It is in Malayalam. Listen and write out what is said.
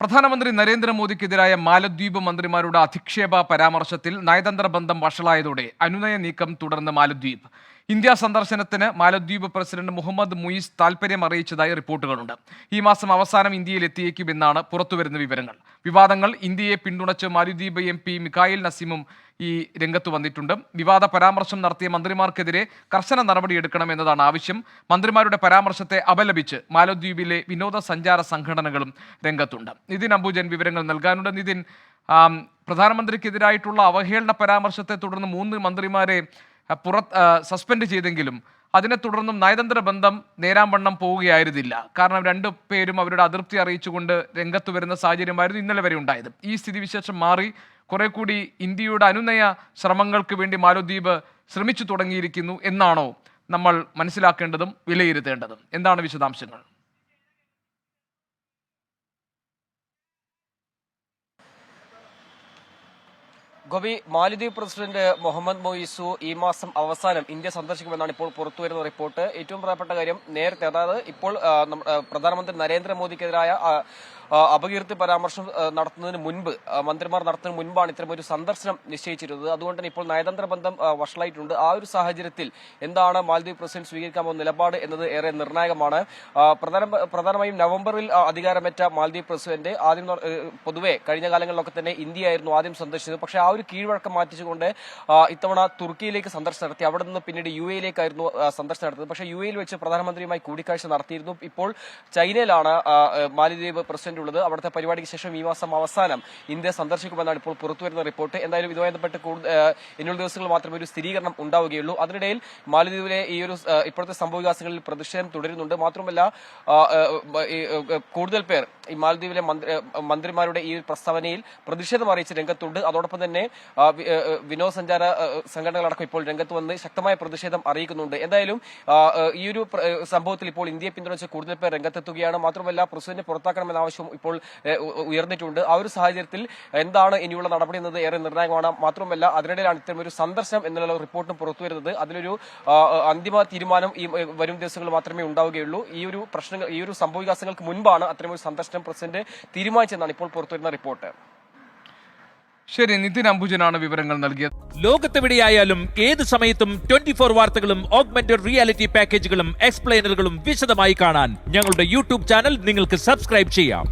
പ്രധാനമന്ത്രി നരേന്ദ്രമോദിക്കെതിരായ മാലദ്വീപ് മന്ത്രിമാരുടെ അധിക്ഷേപ പരാമർശത്തിൽ നയതന്ത്ര ബന്ധം വഷളായതോടെ അനുനയ നീക്കം തുടർന്ന് മാലദ്വീപ്. ഇന്ത്യ സന്ദർശനത്തിന് മാലദ്വീപ് പ്രസിഡന്റ് മുഹമ്മദ് മുയിസ് താൽപര്യം അറിയിച്ചതായി റിപ്പോർട്ടുകളുണ്ട്. ഈ മാസം അവസാനം ഇന്ത്യയിൽ എത്തിയേക്കുമെന്നാണ് പുറത്തുവരുന്ന വിവരങ്ങൾ. വിവാദങ്ങൾ ഇന്ത്യയെ പിന്തുണച്ച് മാലദ്വീപ് എം പി മിക്കായിൽ നസീമും ഈ രംഗത്ത് വന്നിട്ടുണ്ട്. വിവാദ പരാമർശം നടത്തിയ മന്ത്രിമാർക്കെതിരെ കർശന നടപടിയെടുക്കണം എന്നതാണ് ആവശ്യം. മന്ത്രിമാരുടെ പരാമർശത്തെ അപലപിച്ച് മാലദ്വീപിലെ വിനോദസഞ്ചാര സംഘടനകളും രംഗത്തുണ്ട്. നിതിൻ അംബുജൻ വിവരങ്ങൾ നൽകാനുണ്ട്. നിതിൻ പ്രധാനമന്ത്രിക്കെതിരായിട്ടുള്ള അവഹേളന പരാമർശത്തെ തുടർന്ന് മൂന്ന് മന്ത്രിമാരെ പുറത്ത് സസ്പെൻഡ് ചെയ്തെങ്കിലും അതിനെ തുടർന്നും നയതന്ത്ര ബന്ധം നേരാംവണ്ണം പോവുകയായിരുന്നില്ല. കാരണം രണ്ടു പേരും അവരുടെ അതൃപ്തി അറിയിച്ചുകൊണ്ട് രംഗത്ത് വരുന്ന സാഹചര്യമായിരുന്നു ഇന്നലെ വരെ ഉണ്ടായത്. ഈ സ്ഥിതിവിശേഷം മാറി കുറെ കൂടി ഇന്ത്യയുടെ അനുനയ ശ്രമങ്ങൾക്ക് വേണ്ടി മാലദ്വീപ് ശ്രമിച്ചു തുടങ്ങിയിരിക്കുന്നു എന്നാണോ നമ്മൾ മനസ്സിലാക്കേണ്ടതും വിലയിരുത്തേണ്ടതും? എന്താണ് വിശദാംശങ്ങൾ? ഗോപി മാലിദ്വീപ് പ്രസിഡന്റ് മുഹമ്മദ് മൊയ്സു ഈ മാസം അവസാനം ഇന്ത്യ സന്ദർശിക്കുമെന്നാണ് ഇപ്പോൾ പുറത്തുവരുന്ന റിപ്പോർട്ട്. ഏറ്റവും പ്രധാനപ്പെട്ട കാര്യം നേരത്തെ അതായത് ഇപ്പോൾ പ്രധാനമന്ത്രി നരേന്ദ്രമോദിക്കെതിരായ അപകീർത്തി പരാമർശം നടത്തുന്നതിന് മുൻപ് മന്ത്രിമാർ നടത്തുന്നതിന് മുൻപാണ് ഇത്തരം ഒരു സന്ദർശനം നിശ്ചയിച്ചിരുന്നത്. അതുകൊണ്ട് തന്നെ ഇപ്പോൾ നയതന്ത്ര ബന്ധം വഷളായിട്ടുണ്ട്. ആ ഒരു സാഹചര്യത്തിൽ എന്താണ് മാലദ്വീപ് പ്രസിഡന്റ് സ്വീകരിക്കാൻ നിലപാട് എന്നത് ഏറെ നിർണായകമാണ്. പ്രധാനമായും നവംബറിൽ അധികാരമേറ്റ മാലദ്വീപ് പ്രസിഡന്റ് ആദ്യം പൊതുവെ കഴിഞ്ഞ കാലങ്ങളിലൊക്കെ തന്നെ ഇന്ത്യയായിരുന്നു ആദ്യം സന്ദർശിച്ചത്. പക്ഷേ ആ ഒരു കീഴ്വഴക്കം മാറ്റിച്ചുകൊണ്ട് ഇത്തവണ തുർക്കിയിലേക്ക് സന്ദർശനം നടത്തി. അവിടെ നിന്ന് പിന്നീട് യു എയിലേക്കായിരുന്നു സന്ദർശനം നടത്തിയത്. പക്ഷേ യു എയിൽ വെച്ച് പ്രധാനമന്ത്രിയുമായി കൂടിക്കാഴ്ച നടത്തിയിരുന്നു. ഇപ്പോൾ ചൈനയിലാണ് മാലിദ്വീപ് പ്രസിഡന്റ് ഉള്ളത് അവിടുത്തെ പരിപാടിക്ക് ശേഷം ഈ മാസം അവസാനം ഇന്ത്യ സന്ദർശിക്കുമെന്നാണ് ഇപ്പോൾ പുറത്തുവരുന്ന റിപ്പോർട്ട്. എന്തായാലും ഇതുമായി ബന്ധപ്പെട്ട് കൂടുതൽ ഇനിയുള്ള ദിവസങ്ങൾ മാത്രമേ ഒരു സ്ഥിരീകരണം ഉണ്ടാവുകയുള്ളൂ. അതിനിടയിൽ മാലിദ്വീപിലെ ഈ ഒരു ഇപ്പോഴത്തെ സംഭവവികാസങ്ങളിൽ പ്രതിഷേധം തുടരുന്നുണ്ട്. മാത്രമല്ല കൂടുതൽ പേർ ഈ മാലിദ്വീപിലെ മന്ത്രിമാരുടെ ഈ പ്രസ്താവനയിൽ പ്രതിഷേധം അറിയിച്ച് രംഗത്തുണ്ട്. അതോടൊപ്പം തന്നെ ഏഹ്, വിനോദസഞ്ചാര സംഘടനകളടക്കം ഇപ്പോൾ രംഗത്ത് വന്ന് ശക്തമായ പ്രതിഷേധം അറിയിക്കുന്നുണ്ട്. എന്തായാലും ഈ ഒരു സംഭവത്തിൽ ഇപ്പോൾ ഇന്ത്യയെ പിന്തുണച്ച് കൂടുതൽ പേർ രംഗത്തെത്തുകയാണ്. മാത്രമല്ല പ്രസിഡന്റ് പുറത്താക്കണമെന്ന ആവശ്യം ഇപ്പോൾ ഉയർന്നിട്ടുണ്ട്. ആ ഒരു സാഹചര്യത്തിൽ എന്താണ് ഇനിയുള്ള നടപടി എന്നത് ഏറെ നിർണായകമാണ്. മാത്രമല്ല അതിനിടയിലാണ് ഇത്തരം ഒരു സന്ദർശനം എന്നുള്ള റിപ്പോർട്ടും പുറത്തു വരുന്നത് അതിലൊരു അന്തിമ തീരുമാനം ഈ വരും ദിവസങ്ങൾ മാത്രമേ ഉണ്ടാവുകയുള്ളൂ. ഈ ഒരു പ്രശ്നങ്ങൾ ഈ ഒരു സംഭവവികാസങ്ങൾക്ക് മുൻപാണ് അത്തരം ഒരു സന്ദർശനം പ്രസിഡന്റ് തീരുമാനിച്ചെന്നാണ് ഇപ്പോൾ പുറത്തുവരുന്ന റിപ്പോർട്ട്. ശരി നിതിൻ അംബുജനാണ് വിവരങ്ങൾ നൽകിയത്. ലോകത്തെവിടെയായാലും ഏത് സമയത്തും ട്വന്റി ഫോർ വാർത്തകളും ഓഗ്മെന്റഡ് റിയാലിറ്റി പാക്കേജുകളും എക്സ്പ്ലെയിനറുകളും വിശദമായി കാണാൻ ഞങ്ങളുടെ യൂട്യൂബ് ചാനൽ നിങ്ങൾക്ക് സബ്സ്ക്രൈബ് ചെയ്യാം.